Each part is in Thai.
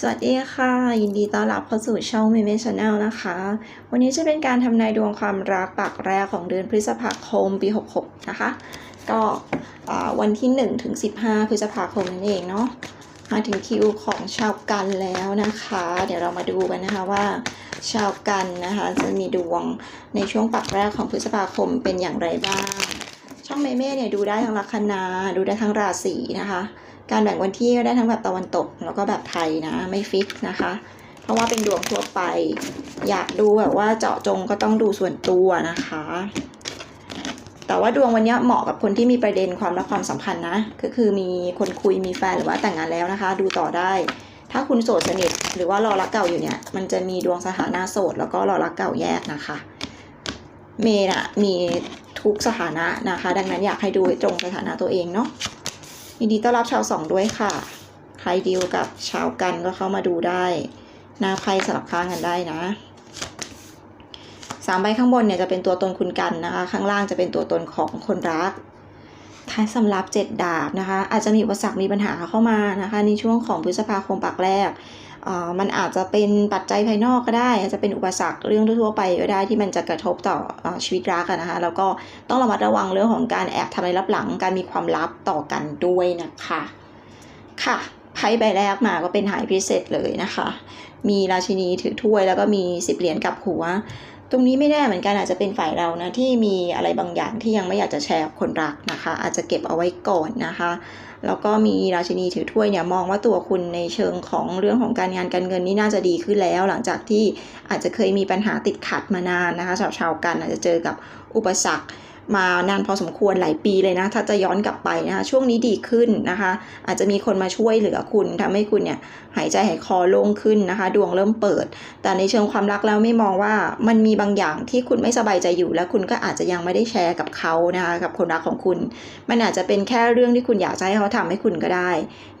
สวัสดีค่ะ ยินดีต้อนรับเข้าสู่ช่องเมเมชแนลนะคะ วันนี้จะเป็นการทำนายดวงความรักปากแรกของเดือนพฤษภาคมปี 66 นะคะ ก็วันที่ 1 ถึง 15 พฤษภาคมนั่นเองเนาะมาถึงคิวของชาวกันแล้วนะคะ เดี๋ยวเรามาดูกันนะคะว่า ชาวกันนะคะจะมีดวงในช่วงปักแรกของพฤษภาคมเป็นอย่างไรบ้าง ช่องเมเม่เนี่ยดูได้ทั้งลัคนาดูได้ทั้งราศีนะคะ การแบ่งวันที่ก็ได้ทั้งแบบตะวันตกแล้วก็แบบไทยนะ ไม่ฟิกนะคะ เพราะว่าเป็นดวงทั่วไป อยากดูแบบว่าเจาะจงก็ต้องดูส่วนตัวนะคะ แต่ว่าดวงวันนี้เหมาะกับคนที่มีประเด็นความรักความสัมพันธ์นะ ก็คือมีคนคุยมีแฟนหรือว่าแต่งงานแล้วนะคะ ดูต่อได้ ถ้าคุณโสดสนิทหรือว่ารอรักเก่าอยู่เนี่ย มันจะมีดวงสถานะโสดแล้วก็รอรักเก่าแยกนะคะ เมย์นะมีทุกสถานะนะคะ ดังนั้นอยากให้ดูตรงสถานะตัวเองเนาะ ยินดีต้อนรับชาวสองด้วยค่ะ ใครดีลกับชาวกันก็เข้ามาดูได้หน้าไพ่สลับข้างกันได้นะสามใบข้างบนเนี่ยจะเป็นตัวตนคุณกันนะคะ ข้างล่างจะเป็นตัวตนของคนรัก ท้ายสำรับเจ็ดดาบนะคะ อาจจะมีอุปสรรคมีปัญหาเข้ามานะคะ ในช่วงของพฤษภาคมปักแรกมันอาจจะเป็นปัจจัยภายนอกก็ได้ อาจจะเป็นอุปสรรคเรื่องทั่วไปก็ได้ที่มันจะกระทบต่ออชีวิตรักนะคะ แล้วก็ต้องระมัดระวังเรื่องของการแอบทำอะไรลับหลัง การมีความลับต่อกันด้วยนะคะ ค่ะไพ่ใบแรกมาก็เป็นหายพิเศษเลยนะคะ มีราชินีถือถ้วยแล้วก็มีสิบเหรียญกับหัว ตรงนี้ไม่แน่เหมือนกันอาจจะเป็นฝ่ายเรานะที่มีอะไรบางอย่างที่ยังไม่อยากจะแชร์กับคนรักนะคะ อาจจะเก็บเอาไว้ก่อนนะคะแล้วก็มีราชินีถือถ้วยเนี่ยมองว่าตัวคุณในเชิงของเรื่องของการงานการเงินนี่น่าจะดีขึ้นแล้ว หลังจากที่อาจจะเคยมีปัญหาติดขัดมานานนะคะชาวชาวกันอาจจะเจอกับอุปสรรค มานานพอสมควรหลายปีเลยนะ ถ้าจะย้อนกลับไปนะคะช่วงนี้ดีขึ้นนะคะ อาจจะมีคนมาช่วยเหลือคุณทำให้คุณเนี่ยหายใจหายคอโล่งขึ้นนะคะ ดวงเริ่มเปิด แต่ในเชิงความรักแล้วไม่มองว่ามันมีบางอย่างที่คุณไม่สบายใจอยู่ และคุณก็อาจจะยังไม่ได้แชร์กับเขานะคะกับคนรักของคุณ มันอาจจะเป็นแค่เรื่องที่คุณอยากจะให้เขาทำให้คุณก็ได้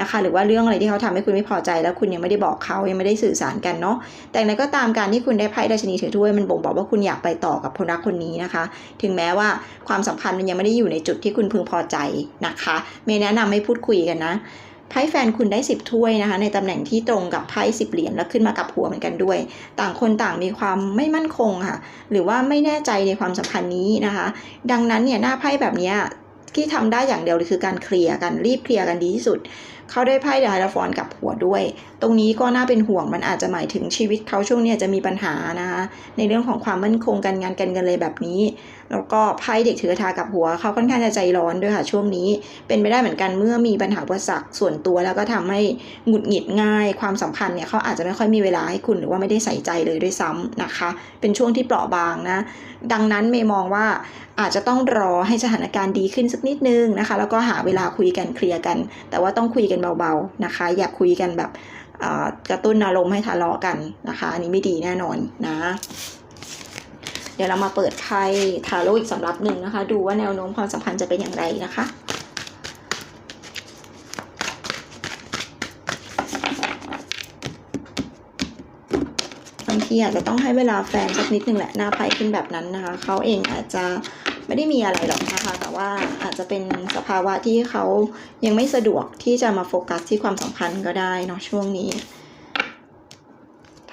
นะคะ หรือว่าเรื่องอะไรที่เขาทำให้คุณไม่พอใจ แล้วคุณยังไม่ได้บอกเขายังไม่ได้สื่อสารกันเนาะแต่อย่างไรก็ตามการที่คุณได้ไพ่ราชนีถือถ้วยมันบ่งบอกว่าคุณอยากไปต่อกับคนรักคนนี้นะคะ ถึงแม้ว่าความสัมพันธ์มันยังไม่ได้อยู่ในจุดที่คุณพึงพอใจนะคะเมย์แนะนำให้พูดคุยกันนะไพ่แฟนคุณได้สิบถ้วยนะคะ ในตำแหน่งที่ตรงกับไพ่สิบเหรียญแล้วขึ้นมากับหัวเหมือนกันด้วย ต่างคนต่างมีความไม่มั่นคงค่ะ หรือว่าไม่แน่ใจในความสัมพันธ์นี้นะคะ ดังนั้นเนี่ยหน้าไพ่แบบนี้ที่ทำได้อย่างเดียวเลยคือการเคลียร์กันรีบเคลียร์กันดีที่สุด เขาได้ไพ่เดอะไฮราฟอนกับหัวด้วย ตรงนี้ก็น่าเป็นห่วงมันอาจจะหมายถึงชีวิตเขาช่วงนี้จะมีปัญหานะคะในเรื่องของความมั่นคงการงานการเงินเลยแบบนี้ แล้วก็ไพ่เด็กถือทากับหัว เขาค่อนข้างจะใจร้อนด้วยค่ะช่วงนี้ เป็นไปได้เหมือนกันเมื่อมีปัญหาอุปสรรคส่วนตัวแล้วก็ทำให้หงุดหงิดง่าย ความสัมพันธ์เนี่ยเขาอาจจะไม่ค่อยมีเวลาให้คุณหรือว่าไม่ได้ใส่ใจเลยด้วยซ้ำนะคะ เป็นช่วงที่เปราะบางนะ ดังนั้นเมย์มองว่าอาจจะต้องรอให้สถานการณ์ดีขึ้นสักนิดนึงนะคะ แล้วก็หาเวลาคุยกันเคลียร์กัน แต่ว่าต้องคุยกันเบาๆนะคะ อย่าคุยกันแบบกระตุ้นอารมณ์ให้ทะเลาะกันนะคะ อันนี้ไม่ดีแน่นอนนะ เดี๋ยวเรามาเปิดไพ่ทาโร่อีกสำรับหนึ่งนะคะ ดูว่าแนวโน้มความสัมพันธ์จะเป็นอย่างไรนะคะบางทีอาจจะต้องให้เวลาแฟนสักนิดหนึ่งแหละหน้าไพ่ขึ้นแบบนั้นนะคะ เขาเองอาจจะ ไม่ได้มีอะไรหรอกนะคะ แต่ว่าอาจจะเป็นสภาวะที่เขายังไม่สะดวกที่จะมาโฟกัสที่ความสัมพันธ์ก็ได้เนาะช่วงนี้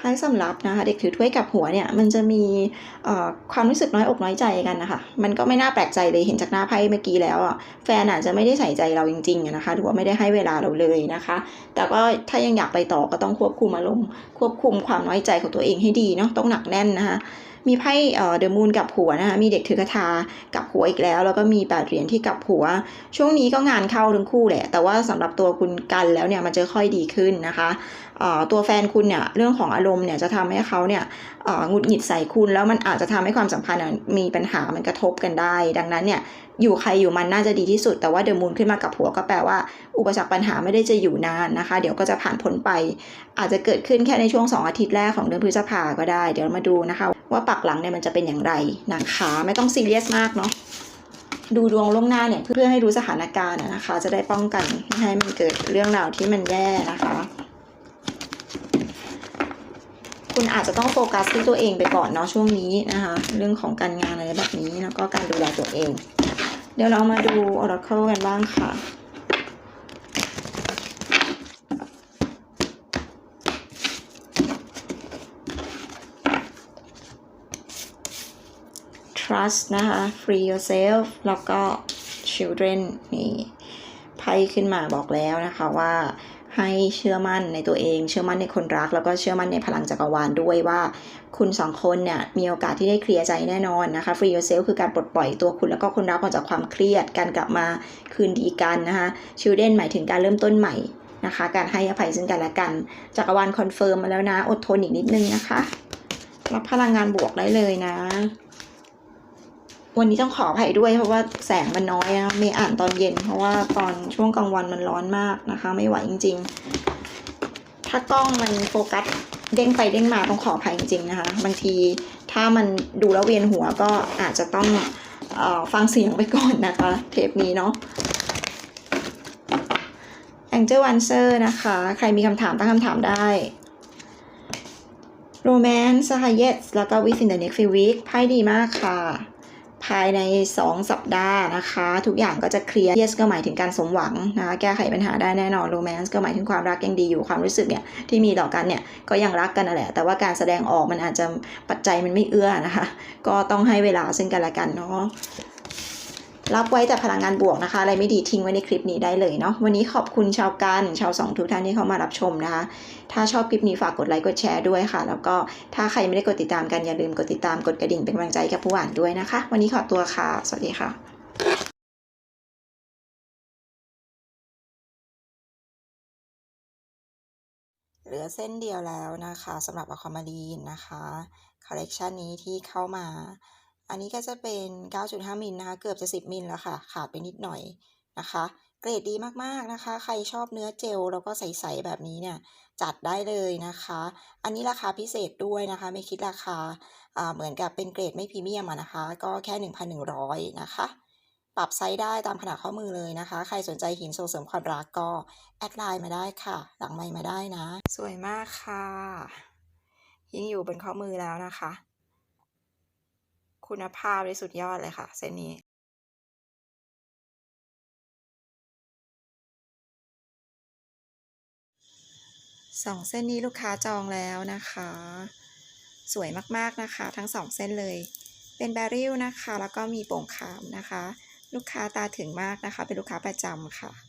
ท้ายสำรับนะคะเด็กถือถ้วยกับหัวเนี่ยมันจะมีความรู้สึกน้อยอกน้อยใจกันนะคะมันก็ไม่น่าแปลกใจเลยเห็นจากหน้าไพ่เมื่อกี้แล้วอะแฟนอาจจะไม่ได้ใส่ใจเราจริงๆนะคะหรือว่าไม่ได้ให้เวลาเราเลยนะคะ แต่ก็ถ้ายังอยากไปต่อก็ต้องควบคุมอารมณ์ควบคุมความน้อยใจของตัวเองให้ดีเนาะต้องหนักแน่นนะคะมีไพ่เดอะมูนกับหัวนะคะมีเด็กถือกระทากับหัวอีกแล้ว แล้วก็มีแปดเหรียญที่กับหัว ช่วงนี้ก็งานเข้าทั้งคู่แหละ แต่ว่าสำหรับตัวคุณกันแล้วเนี่ยมันจะค่อยดีขึ้นนะคะตัวแฟนคุณเนี่ยเรื่องของอารมณ์เนี่ยจะทำให้เขาเนี่ยหงุดหงิดใส่คุณ แล้วมันอาจจะทำให้ความสัมพันธ์มีปัญหามันกระทบกันได้ ดังนั้นเนี่ยอยู่ใครอยู่มันน่าจะดีที่สุด แต่ว่าเดอะมูนขึ้นมากับหัวก็แปลว่า อุปสรรคปัญหาไม่ได้จะอยู่นานนะคะ เดี๋ยวก็จะผ่านพ้นไป อาจจะเกิดขึ้นแค่ในช่วง 2 อาทิตย์แรกของเดือนพฤษภาก็ได้ เดี๋ยวมาดูนะคะ ว่าปักหลังเนี่ยมันจะเป็นอย่างไรนะคะไม่ต้องซีเรียสมากเนาะดูดวงล่วงหน้าเนี่ยเพื่อให้รู้สถานการณ์นะคะ จะได้ป้องกันไม่ให้มันเกิดเรื่องราวที่มันแย่นะคะ คุณอาจจะต้องโฟกัสที่ตัวเองไปก่อนเนาะช่วงนี้นะคะ เรื่องของการงานอะไรแบบนี้แล้วก็การดูแลตัวเอง เดี๋ยวเรามาดู Oracle กันบ้างค่ะ trust นะคะ free yourself แล้วก็ children นี่ไพ่ขึ้นมาบอกแล้วนะคะว่าให้เชื่อมั่นในตัวเอง เชื่อมั่นในคนรัก แล้วก็เชื่อมั่นในพลังจักรวาลด้วยว่า คุณสองคนเนี่ยมีโอกาสที่ได้เคลียร์ใจแน่นอนนะคะ free yourself คือการปลดปล่อยตัวคุณแล้วก็คนรักออกจากความเครียด การกลับมาคืนดีกันนะคะ children หมายถึงการเริ่มต้นใหม่นะคะ การให้อภัยซึ่งกันและกัน จักรวาลคอนเฟิร์มมาแล้วนะ อดทนอีกนิดนึงนะคะ รับพลังงานบวกได้เลยนะ วันนี้ต้องขออภัยด้วยเพราะว่าแสงมันน้อยนะมีอ่านตอนเย็น เพราะว่าตอนช่วงกลางวันมันร้อนมากนะคะ ไม่ไหวจริง ๆ ถ้ากล้องมันโฟกัสเด้งไปเด้งมาต้องขออภัยจริงๆนะคะ บางทีถ้ามันดูแล้วเวียนหัวก็อาจจะต้องออฟังเสียงไปก่อนนะคะ เทปนี้เนาะ Angel Answer นะคะ ใครมีคำถามตั้งคำถามได้ Romance นะคะ Yes แล้วก็ Within the next few week ไพ่ดีมากค่ะ ภายใน 2 สัปดาห์นะคะ ทุกอย่างก็จะเคลียร์ Yes ก็หมายถึงการสมหวังนะคะแก้ไขปัญหาได้แน่นอน Romance ก็หมายถึงความรักยังดีอยู่ความรู้สึกเนี่ยที่มีต่อกันเนี่ยก็ยังรักกันนั่นแหละ แต่ว่าการแสดงออกมันอาจจะปัจจัยมันไม่เอื้อนะคะ ก็ต้องให้เวลาซึ่งกันและกันเนาะ รับไว้แต่พลังงานบวกนะคะ อะไรไม่ดีทิ้งไว้ในคลิปนี้ได้เลยเนาะ วันนี้ขอบคุณชาวกัน ชาวสองทุกท่านที่เข้ามารับชมนะคะ ถ้าชอบคลิปนี้ฝากกดไลค์ กดแชร์ด้วยค่ะ แล้วก็ถ้าใครไม่ได้กดติดตามกันอย่าลืมกดติดตาม กดกระดิ่งเป็นกำลังใจกับผู้อ่านด้วยนะคะ วันนี้ขอตัวค่ะ สวัสดีค่ะเหลือเส้นเดียวแล้วนะคะสำหรับอะคามารีนนะคะ คอลเลกชันนี้ที่เข้ามา อันนี้ก็จะเป็น 9.5 มิลนะคะ เกือบจะ 10 มิลแล้วค่ะ ขาดไปนิดหน่อยนะคะ เกรดดีมากๆนะคะ ใครชอบเนื้อเจลแล้วก็ใสๆแบบนี้เนี่ย จัดได้เลยนะคะ อันนี้ราคาพิเศษด้วยนะคะ ไม่คิดราคาอ่าเหมือนกับเป็นเกรดไม่พรีเมียมนะคะ ก็แค่ 1,100 นะคะ ปรับไซส์ได้ตามขนาดข้อมือเลยนะคะ ใครสนใจหินโซเสริมความรักก็ แอดไลน์มาได้ค่ะ หลังไมมาได้นะ สวยมากค่ะหินอยู่บนข้อมือแล้วนะคะ คุณภาพเลยสุดยอดเลยค่ะ เส้นนี้สองเส้นนี้ลูกค้าจองแล้วนะคะ สวยมากๆนะคะ ทั้งสองเส้นเลย เป็นแบริลนะคะ แล้วก็มีโป่งขามนะคะ ลูกค้าตาถึงมากนะคะ เป็นลูกค้าประจำค่ะ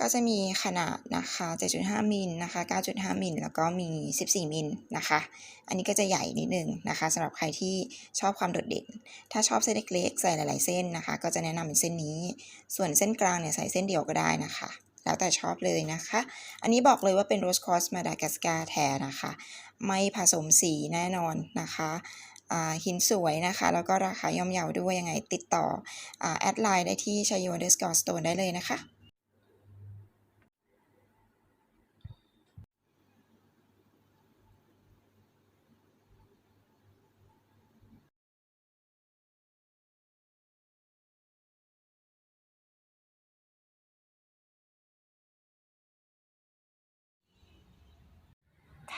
ก็จะมีขนาดนะคะ 7.5 มิลนะคะ 9.5 มิล แล้วก็มี 14 มิลนะคะ อันนี้ก็จะใหญ่นิดนึงนะคะสำหรับใครที่ชอบความโดดเด่น ถ้าชอบเส้นเล็กๆ ใส่หลายๆเส้นนะคะ ก็จะแนะนำเป็นเส้นนี้ ส่วนเส้นกลางเนี่ยใส่เส้นเดียวก็ได้นะคะ แล้วแต่ชอบเลยนะคะ อันนี้บอกเลยว่าเป็นโรสคอสมาดากัสการ์แท้นะคะ ไม่ผสมสีแน่นอนนะคะอ่าหินสวยนะคะ แล้วก็ราคาย่อมเยาด้วยยังไงติดต่ออ่าแอดไลน์ได้ที่ชายโยเดสกอร์สโตนได้เลยนะคะ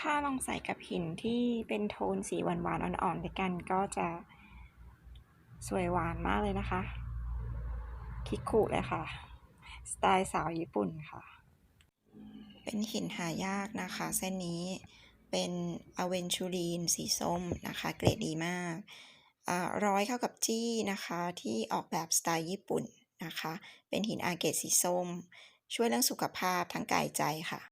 ถ้าลองใส่กับหินที่เป็นโทนสีหวานๆอ่อนๆด้วยกันก็จะสวยหวานมากเลยนะคะ คิคุเลยค่ะ สไตล์สาวญี่ปุ่นค่ะ เป็นหินหายากนะคะ เส้นนี้เป็นอเวนชูรีนสีส้มนะคะ เกรดดีมากอ่าร้อยเข้ากับจี้นะคะ ที่ออกแบบสไตล์ญี่ปุ่นนะคะ เป็นหินอาเกตสีส้ม ช่วยเรื่องสุขภาพทั้งกายใจค่ะ